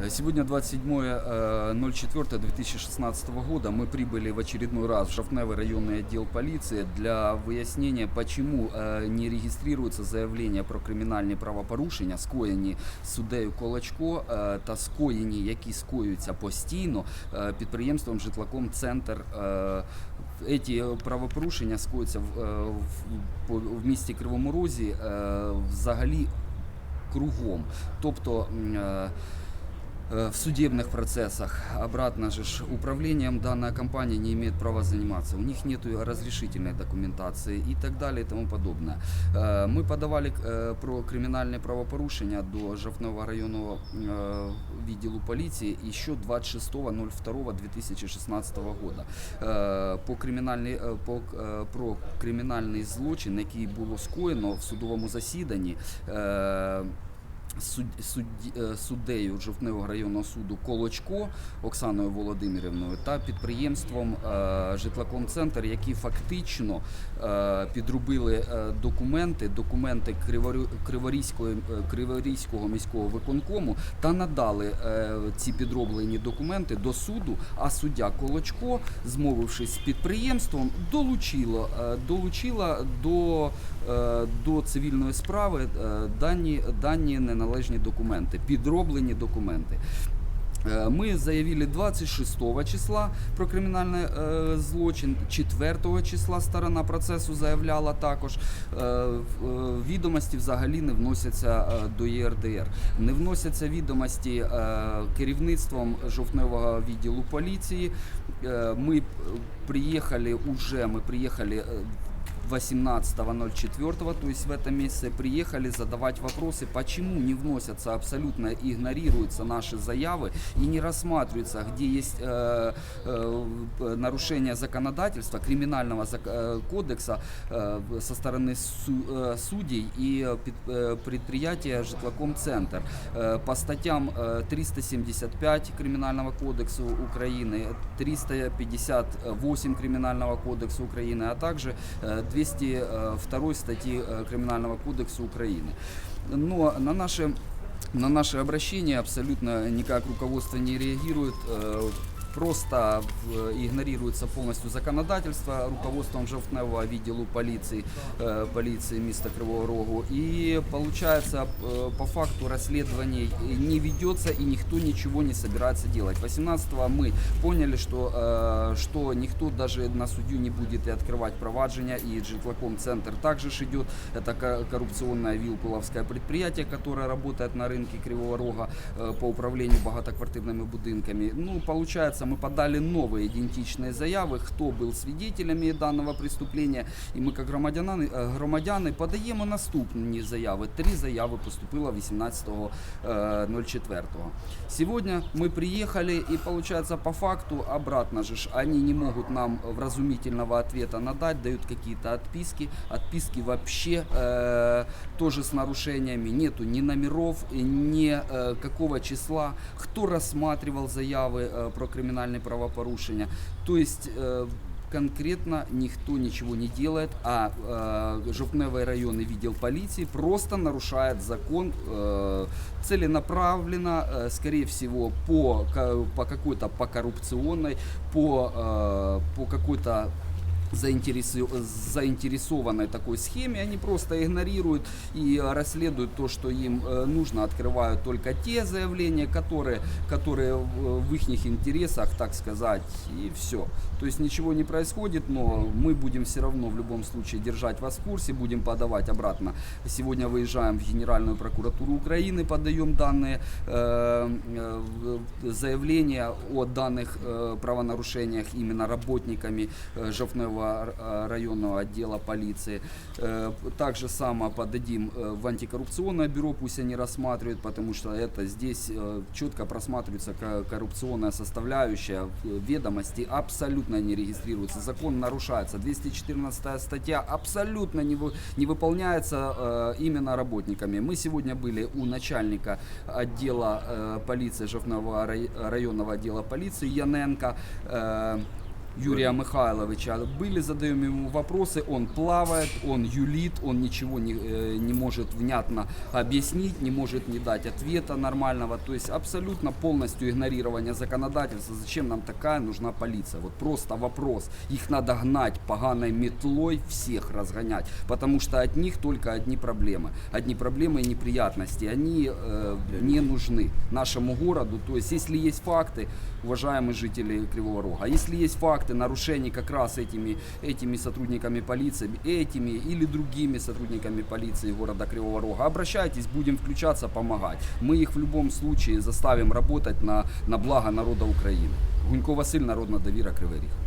Э, Сегодня 27.04.2016 года мы прибыли в очередной раз в Жовтневый районный отдел полиции для выяснения, почему э, не региструються заявлення про кримінальні правопорушення, скоєні суддею Колочко е, та скоєні, які скоюються постійно е, підприємством житлаком Центр. е, Эти правопорушення скоюються в, е, в, по- в місті Кривому Розі е, взагалі кругом. Тобто м, е, э, в судебных процессах. Обратно же ж, управлением данная компания не имеет права заниматься. У них нет разрешительной документации и так далее и тому подобное. Э, Мы подавали э, про криминальные правопорушения до Жовтного районного э, відділу полиции еще 26.02.2016 года. Е, По кримінальний, е, по, е, про кримінальний злочин, який було скоєно в судовому засіданні. суд, судді- е, суддею Жовтневого районного суду Колочко Оксаною Володимирівною та підприємством е, Житлаком Центр, які фактично е, підробили е, документи, документи е, Криворізького міського виконкому та надали ці підроблені документи до суду. А суддя Колочко, змовившись з підприємством, долучило, долучила до, до цивільної справи дані, дані неналежні документи, підроблені документи. Е, Мы заявили 26 числа про кримінальний е, злочин, 4 числа сторона процесу заявляла також. Е, е, відомості взагалі не вносяться е, до ЄРДР. Не вносяться відомості е, керівництвом жовтневого відділу поліції. Е, Ми е, приїхали уже, ми приїхали е, 18.04, то есть в этом месяце приехали задавать вопросы, почему не вносятся, абсолютно игнорируются наши заявы и не рассматриваются, где есть э, э, нарушение законодательства, криминального э, кодекса э, со стороны су- э, судей и э, э, предприятия «Житлаком Центр». Э, По статьям э, 375 Криминального кодекса Украины, 358 Криминального кодекса Украины, а также э, 202 статьи э, Криминального кодекса Украины. Но на наши на наши обращения абсолютно никак руководство не реагирует. Э, Просто в- игнорируется полностью законодательство руководством Жовтневого відділу полиции, э, полиции места Кривого Рогу. И получается, э, по факту расследований не ведется и никто ничего не собирается делать. 18-го мы поняли, что, э, что никто даже на судью не будет и открывать провадження, и Житлаком Центр также ж идет. Это ко- коррупционное вилкуловское предприятие, которое работает на рынке Кривого Рога э, по управлению багатоквартирными будинками. Ну, получается, мы подали новые идентичные заявы, кто был свидетелями данного преступления. І ми, як громадяни, е, громадяни, подаємо наступні заяви. Три заяви поступило 18.04. Сегодня мы приехали, и получается по факту обратно же, ж, они не могут нам вразумительного ответа надать, дают какие-то отписки. Отписки вообще э, тоже с нарушениями. Нету ни номеров, и ни э, какого числа, кто рассматривал заявы э, про криминальные правопорушения. То есть э, конкретно никто ничего не делает, а э, Жовтневый районный відділ полиции просто нарушает закон э, целенаправленно, э, скорее всего, по, по какой-то по коррупционной, по, э, по какой-то заинтересу- заинтересованной такой схеме, они просто игнорируют и расследуют то, что им э, нужно, открывают только те заявления, которые, которые в их интересах, так сказать, и все. То есть ничего не происходит, но мы будем все равно в любом случае держать вас в курсе, будем подавать обратно. Сегодня выезжаем в Генеральную прокуратуру Украины, подаем данные э, э, заявления о данных э, правонарушениях именно работниками э, Жовтневого э, районного отдела полиции. Э, также само подадим э, в антикоррупционное бюро, пусть они рассматривают, потому что это здесь четко просматривается ко- коррупционная составляющая ведомости, абсолютно не регистрируется, закон нарушается. 214 статья абсолютно не, не выполняется именно работниками. Мы сегодня были у начальника отдела полиции Жовтного рай- районного отдела полиции Яненко. Юрия Михайловича. Были, задаем ему вопросы, он плавает, он юлит, он ничего не, э, не может внятно объяснить, не может не дать ответа нормального. То есть абсолютно полностью игнорирование законодательства. Зачем нам такая нужна полиция? Вот просто вопрос. Их надо гнать поганой метлой, всех разгонять. Потому что от них только одни проблемы. Одни проблемы и неприятности. Они э, не нужны нашему городу. То есть если есть факты, уважаемые жители Кривого Рога, если есть факты нарушений как раз этими, этими сотрудниками полиции, этими или другими сотрудниками полиции города Кривого Рога, обращайтесь, будем включаться, помогать. Мы их в любом случае заставим работать на, на благо народа Украины. Гунько Василь, Народна довіра, Кривий Ріг.